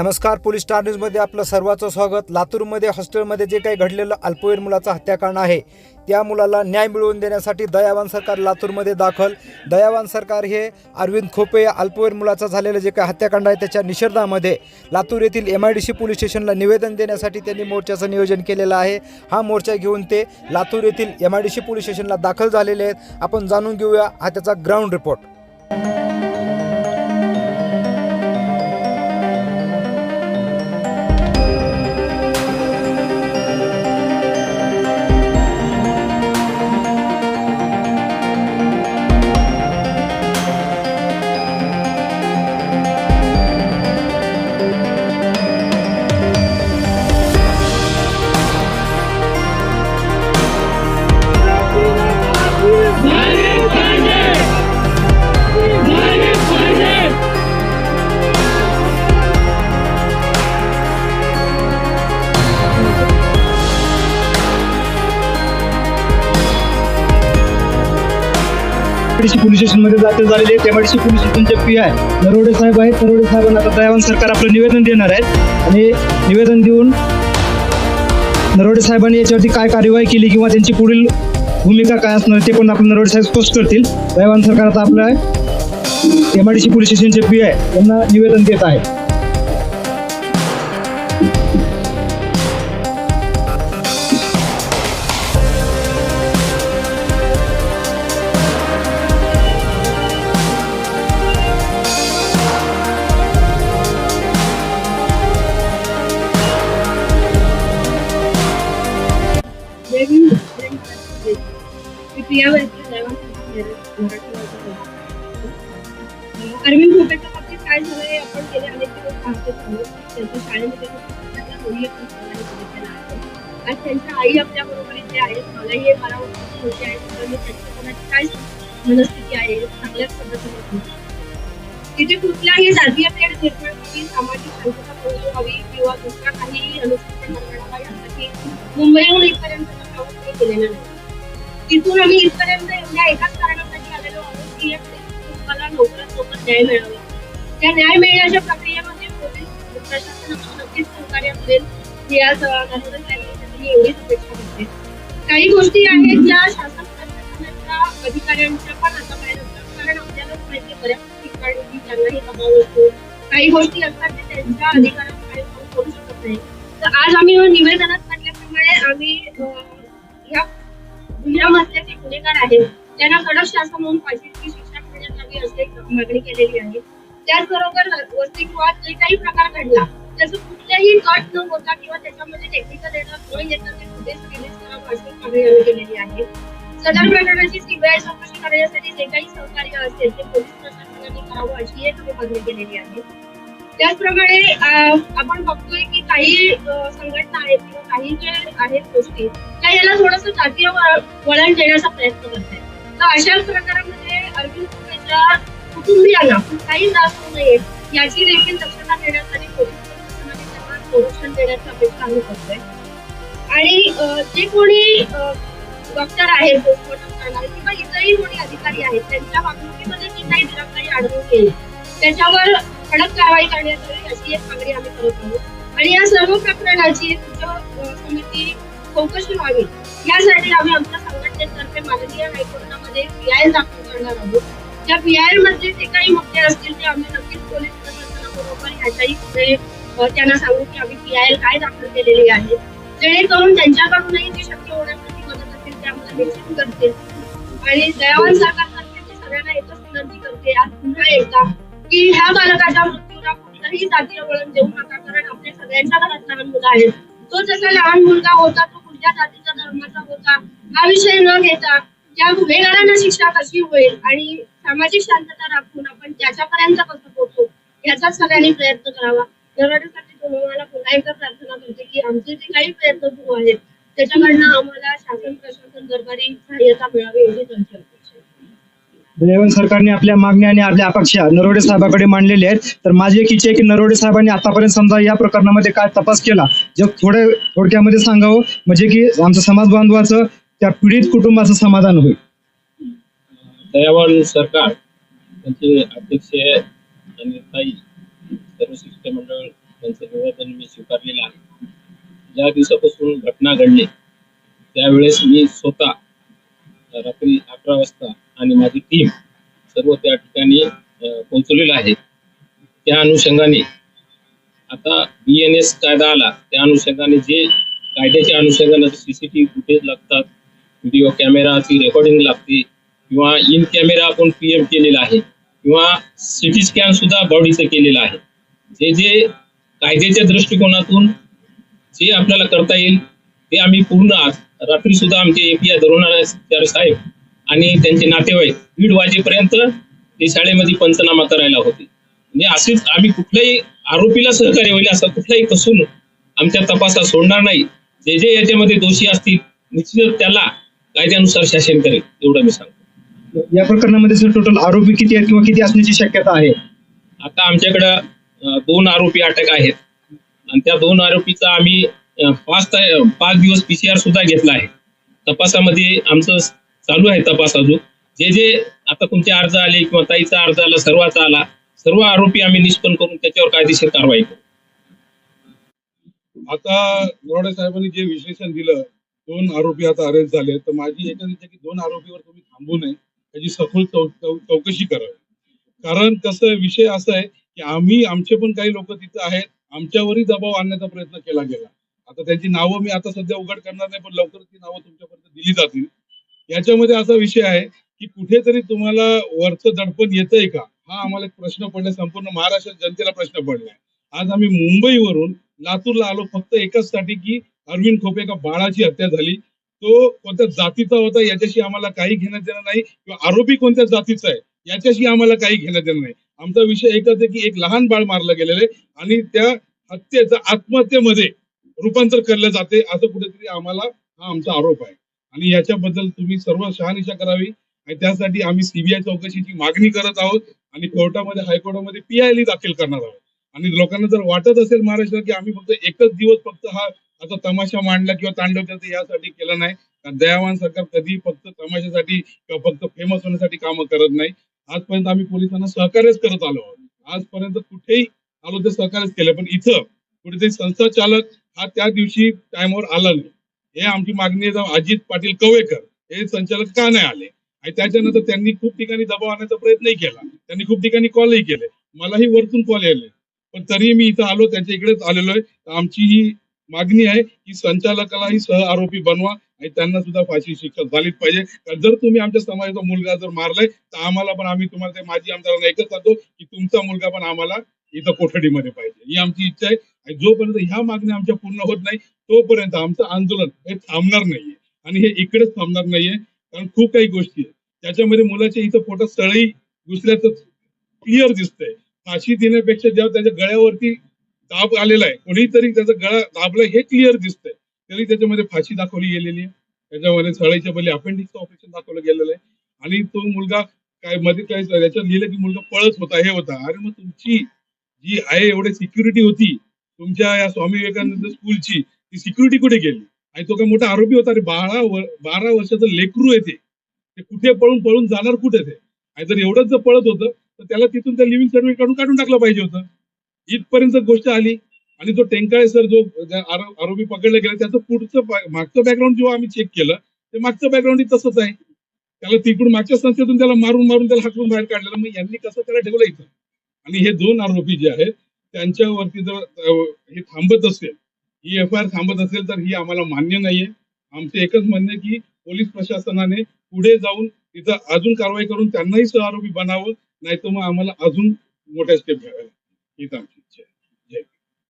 नमस्कार police star न्यूजमध्ये आपलं सर्वांचं स्वागत. लातूरमध्ये हॉस्टेलमध्ये जे काही घडलेलं अल्पवयीन मुलाचा हत्याकांड आहे त्या मुलाला न्याय मिळवून देण्यासाठी दयावान सरकार लातूरमध्ये दाखल. दयावान सरकार हे अरविंद खोपे या अल्पवयीन झालेलं जे काही हत्याकांड आहे त्याच्या निषेधामध्ये लातूर येथील M I D C police स्टेशनला निवेदन देण्यासाठी त्यांनी मोर्चाचं नियोजन केलेलं आहे. हा मोर्चा घेऊन ते लातूर येथील M I D C police स्टेशनला दाखल झालेले आहेत. आपण जाणून घेऊया हा त्याचा ग्राउंड रिपोर्ट एमआयडीसी पोलीस स्टेशनमध्ये दाखल झालेले आहेत एमआयडीसी पोलीस स्टेशनचे पी आय नरोडे साहेब आहेत. नरोडे साहेबांना आता दयावान सरकार आपलं निवेदन देणार आहेत. आणि निवेदन देऊन नरोडे साहेबांनी याच्यावरती काय कार्यवाही केली किंवा त्यांची पुढील भूमिका काय असणार ते पण आपण नरोडे साहेब स्पष्ट करतील. दयावान सरकार आता आपल्या एमआयडीसी पोलीस स्टेशनचे पी आय यांना निवेदन देत आहे. अरविंद भोपेच्या बाबतीत काय झालं हे आपण गेले अनेक दिवस पाहतो त्यांच्या शाळेमध्ये त्यांना मुली आपण सहकार्य बघितलेलं आहे. आज त्यांच्या आई आपल्या बरोबर इथे आहेत. मलाही हे बारा वर्षाची आहे. मी त्यांच्या मनाची काय मनस्थिती आहे चांगल्याच पद्धतीने तिथे कुठल्याही जातीय तेढ निर्माण व्हावी सामाजिक शांतता भंग व्हावी किंवा दुसरा काही अनुसूचित निर्माण व्हावा यासाठी मुंबईहून इथपर्यंत प्रवास केलेला नाही. तिथून आम्ही असेल करेल ही आज अं, एवढीच अपेक्षा करते काही गोष्टी आहेत ज्या शासन प्रशासनाच्या अधिकाऱ्यांच्या पण आता बाहेर असतात कारण आपल्यालाच माहिती बऱ्याच ठिकाणी त्यांना हे दबाव असतो काही गोष्टी असतात ते त्यांच्या अधिकारांकडे करू शकत नाही. तर आज आम्ही निवेदनात म्हटल्याप्रमाणे आम्ही अं, या गुन्ह्यामधले जे गुन्हेगार आहेत. त्यांना कडक शासन म्हणून फाशीची शिक्षा करण्यात यावी अशी मागणी केलेली आहे. त्याचबरोबर वसतिगृहात जे काही प्रकार घडला त्याचं कुठल्याही कट न होता किंवा त्याच्यामध्ये टेक्निकल एरर न येता ते फुटेज रिलीज करावं अशी मागणी आम्ही केलेली आहे. सदर प्रकरणाची सीबीआय चौकशी करण्यासाठी जे काही सहकार्य असेल ते पोलीस प्रशासनाने करावं अशी एक आम्ही मागणी केलेली आहे. त्याचप्रमाणे आपण बघतोय की काही संघटना आहेत किंवा काही जे आहेत गोष्टी त्या याला थोडस जातीय वळण देण्याचा प्रयत्न करत आहेत तर अशाच प्रकारामध्ये अर्जुन कुटुंबियांना काही त्रास होऊ नये याची देखील दक्षता घेण्यासाठी पोलीस संरक्षण देण्याची अपेक्षा आम्ही करतोय. आणि जे कोणी डॉक्टर आहेत पोस्टमॉर्टम करणारे किंवा इतरही कोणी अधिकारी आहेत त्यांच्या वागणुकीमध्ये जी काही दिरंगाई आढळून येईल. त्याच्यावर कडक कारवाई करण्यात यावी अशी एक मागणी आम्ही करत आहोत. आणि या सर्व प्रकरणाची एक उच्च समिती चौकशी व्हावी यासाठी आम्ही आमच्या संघटनेतर्फे माननीय हायकोर्टामध्ये पीआय दाखल करणार आहोत. त्या पीआयमध्ये जे काही मुद्दे असतील ते आम्ही नक्कीच पोलीस प्रशासनाबरोबर ह्याच्याही पुढे त्यांना सांगू की आम्ही पीआय काय दाखल केलेली आहे. जेणेकरून त्यांच्याकडूनही जी शक्य होण्यासाठी मदत असेल ते आम्हाला निश्चित करतील आणि दयावान सरकारतर्फे सगळ्यांना एकच विनंती करते आज पुन्हा एकदा की ह्या बालकाच्या मृत्यूला कुठलंही जातीय वळण देऊ नका कारण आपल्या सगळ्यांच्या घरात लहान मुलं आहेत. तो जसा लहान मुलगा होता तो कुठल्या जातीचा धर्माचा होता हा विषय न घेता त्या गुन्हेगारांना शिक्षा कशी होईल आणि सामाजिक शांतता राखून आपण त्याच्यापर्यंत कसं पोहोचू याचाच सगळ्यांनी प्रयत्न करावा. दरवाढीसाठी तुम्हाला पुन्हा एकदा प्रार्थना करते की आमचे जे काही प्रयत्न सुरू आहेत त्याच्याकडनं आम्हाला शासन प्रशासन दरबारी सहाय्यता मिळावी एवढीच आमची दयावान सरकारने आपल्या मागण्या आणि आपल्या अपेक्षा नरोडे साहेबाकडे मांडलेल्या आहेत. तर माझी एक इच्छा आहे की नरोडे साहेबांनी आतापर्यंत समजा या प्रकरणामध्ये काय तपास केला जर थोड्या थोडक्यामध्ये सांगावं म्हणजे की आमचं समाज बांधवाचं त्या पीडित कुटुंबाचं समाधान होईल. दयावान सरकार त्यांचे अध्यक्ष आणि ताई. सर्व शिष्टमंडळ त्यांचं निवेदन मी स्वीकारलेलं आहे. ज्या दिवसापासून घटना घडली त्यावेळेस मी स्वतः रात्री अकरा वाजता आणि माझी टीम सर्व त्या ठिकाणी अं, आहे. त्या अनुषंगाने आता बी एन एस कायदा आला त्या अनुषंगाने जे कायद्याच्या अनुषंगाने सीसीटीव्ही फुटेज लागतात व्हिडिओ कॅमेराची रेकॉर्डिंग लागते किंवा इन कॅमेरा आपण पीएम केलेला आहे किंवा सिटी स्कॅन सुद्धा बॉडीचं केलेलं आहे. जे जे कायद्याच्या दृष्टिकोनातून जे आपल्याला करता येईल ते आम्ही पूर्ण आज रात्री सुद्धा आमचे एपीआय धोरणाचार्य साहेब आणि त्यांचे नातेवाईक दीड वाजेपर्यंत ते शाळेमध्ये पंचनामा करायला होते. म्हणजे असेच आम्ही कुठल्याही आरोपीला सहकार्य होईल असा कुठलाही कसून आमच्या तपासात सोडणार नाही. जे जे याच्यामध्ये दोषी असतील निश्चितच त्याला कायद्यानुसार शासन करेल एवढं मी सांगतो. या प्रकरणामध्ये सर टोटल आरोपी किती आहेत किंवा किती असण्याची शक्यता आहे? आता आमच्याकडं दोन आरोपी अटक आहेत. आणि त्या दोन आरोपीचा आम्ही पाच पाच दिवस पीसीआर सुद्धा घेतला आहे. तपासामध्ये आमचं चालू आहे तपास अजून. जे जे आता तुमचे अर्ज आले किंवा ताईचा अर्ज आला सर्वाचा आला सर्व आरोपी आम्ही निष्पन्न करून त्याच्यावर कायदेशीर कारवाई करू. आता नरोडे साहेबांनी जे विश्लेषण दिलं दोन आरोपी आता अरेस्ट झाले तर माझी एकच इच्छा की दोन आरोपीवर तुम्ही थांबू नये. त्याची सखोल चौ- चौकशी करावी कारण कसं विषय असा आहे की आम्ही आमचे पण काही लोक तिथं आहेत. आमच्यावरही दबाव आणण्याचा प्रयत्न केला गेला. आता त्यांची नावं मी आता सध्या उघड करणार नाही पण लवकर ती नावं तुमच्यापर्यंत दिली जातील. याच्यामध्ये असा विषय आहे की कुठेतरी तुम्हाला वरचं दडपण येतंय का? हा आम्हाला एक प्रश्न पडलाय. संपूर्ण महाराष्ट्र जनतेला प्रश्न पडलाय. आज आम्ही मुंबईवरून लातूरला आलो फक्त एकाच साठी की अरविंद खोपे एका बाळाची हत्या झाली. तो कोणत्या जातीचा होता याच्याशी आम्हाला काही घेणं देणं नाही. किंवा आरोपी कोणत्या जातीचा आहे? याच्याशी आम्हाला काही घेणं देणं नाही. आमचा विषय एकच आहे की एक लहान बाळ मारलं गेलेलं आहे आणि त्या हत्येचं आत्महत्येमध्ये रूपांतर केलं जाते असं कुठेतरी आम्हाला हा आमचा आरोप आहे. आणि याच्याबद्दल तुम्ही सर्व शहानिशा करावी आणि त्यासाठी आम्ही सीबीआय चौकशीची मागणी करत आहोत आणि कोर्टामध्ये हायकोर्टामध्ये पीआयली दाखल करणार आहोत. आणि लोकांना जर वाटत असेल महाराष्ट्रात की आम्ही फक्त एकच दिवस फक्त हा आता तमाशा मांडला किंवा तांडव केलं यासाठी केलं नाही दयावान सरकार कधी फक्त तमाशासाठी किंवा फक्त फेमस होण्यासाठी कामं करत नाही. आजपर्यंत आम्ही पोलिसांना सहकार्यच करत आलो आहोत. आजपर्यंत कुठेही आलो ते सहकार्यच केलं पण इथं कुठेतरी संस्था चालक हा त्या दिवशी टाइमवर आला नाही. हे आमची मागणी आहे. जाऊन अजित पाटील कवेकर हे संचालक का नाही आले? आणि त्याच्यानंतर त्यांनी खूप ठिकाणी दबाव आणण्याचा प्रयत्नही केला. त्यांनी खूप ठिकाणी कॉलही केले. मलाही वरतून कॉल यायले. पण तरी मी इथं आलो. त्यांच्या इकडेच आलेलो आहे. तर आमची ही मागणी आहे की संचालकालाही सह आरोपी बनवा आणि त्यांना सुद्धा फाशी शिक्षा झालीच पाहिजे. जर तुम्ही आमच्या समाजाचा मुलगा जर मारलाय तर आम्हाला पण आम्ही तुम्हाला ते माजी आमदारांना एकच सांगतो की तुमचा मुलगा पण आम्हाला इथं कोठडीमध्ये पाहिजे. ही आमची इच्छा आहे. आणि जोपर्यंत ह्या मागण्या आमच्या पूर्ण होत नाही तोपर्यंत आमचं आंदोलन हे थांबणार नाहीये. आणि हे इकडेच थांबणार नाहीये. कारण खूप काही गोष्टी आहेत. त्याच्यामध्ये मुलाच्या इथं पोटात सळई घुसल्याचं क्लिअर दिसतंय. फाशी देण्यापेक्षा जेव्हा त्याच्या गळ्यावरती दाब आलेला आहे. कोणीतरी त्याचा गळा दाबला हे क्लिअर दिसतंय. तरी त्याच्यामध्ये फाशी दाखवली गेलेली आहे. त्याच्यामध्ये सळाईच्या बली अपेंडिक्सचं ऑपरेशन दाखवलं गेलेलं आहे. आणि तो मुलगा काय मध्ये काय याच्यात लिहिलं की मुलगा पळत होता हे होता. अरे मग तुमची जी आहे एवढी सिक्युरिटी होती तुमच्या या स्वामी विवेकानंद स्कूलची ती सिक्युरिटी कुठे गेली? आणि तो काय मोठा आरोपी होता? रे बारा वर- बारा वर्षाचं लेकरू येते ते. ते कुठे पळून पळून जाणार कुठे ते? आणि जर एवढंच जर पळत होतं तर त्याला तिथून त्या लिव्हिंग सर्टिफिकेट काढून काढून टाकलं पाहिजे होतं. इथपर्यंत गोष्ट आली आणि जो टेंकाळे सर जो आरोपी पकडला गेला त्याचं पुढचं मागचं बॅकग्राऊंड जेव्हा आम्ही चेक केलं ते मागचं बॅकग्राऊंड तसंच आहे. त्याला तिकडून मागच्या संस्थेतून त्याला मारून मारून त्याला हाकलून बाहेर काढलेलं. मग यांनी कसं त्याला ठेवलं इथं? आणि हे दोन आरोपी जे आहेत त्यांच्यावरती जर हे थांबत असेल ही एफ आय आर थांबत असेल तर ही आम्हाला मान्य नाहीये. आमचं एकच म्हणणं की पोलीस प्रशासनाने पुढे जाऊन तिथं अजून कारवाई करून त्यांनाही सहआरोपी बनावं नाही तर मग आम्हाला अजून मोठ्या स्टेप घ्याव्या Hitam.